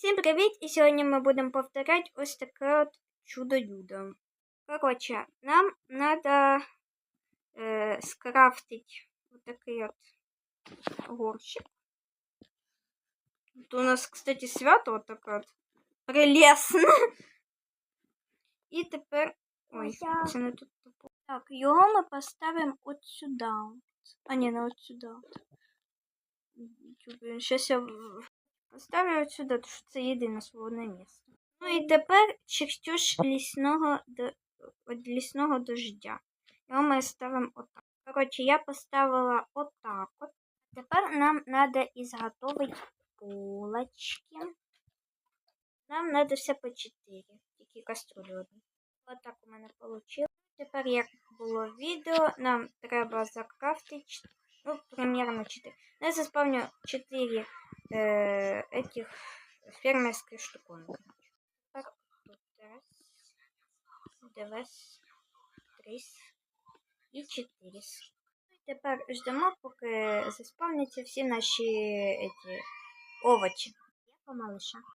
Всім привіт! І сьогодні ми будемо повторяти ось таке от чудо-юдо. Коротше, нам треба е, скрафтити вот такий от горщик. Тут у нас, кстати, свято от таке от прелесне. І тепер. Ой, Моя. це не тут тупо. Так, його ми поставимо от сюди. А ні, не от сюди. Зараз я поставлю сюди, тому що це єдине свободне місце. Ну і тепер чертеж лісного до від лісного дождя. Його ми ставимо отак. Коротше, я поставила отак от. Тепер нам треба ізготовити полочки. Нам треба все по 4, тільки каструлю одну. Отак у мене вийшло. Тепер, як було відео, нам треба закрафтити, ну, примерно 4. Ну, Я заспавню 4 э, этих фермерских штуковин. Так, тут раз, два, три і чотири. Тепер ждемо, поки заспавняться всі наші эти овочі. Я помалиша.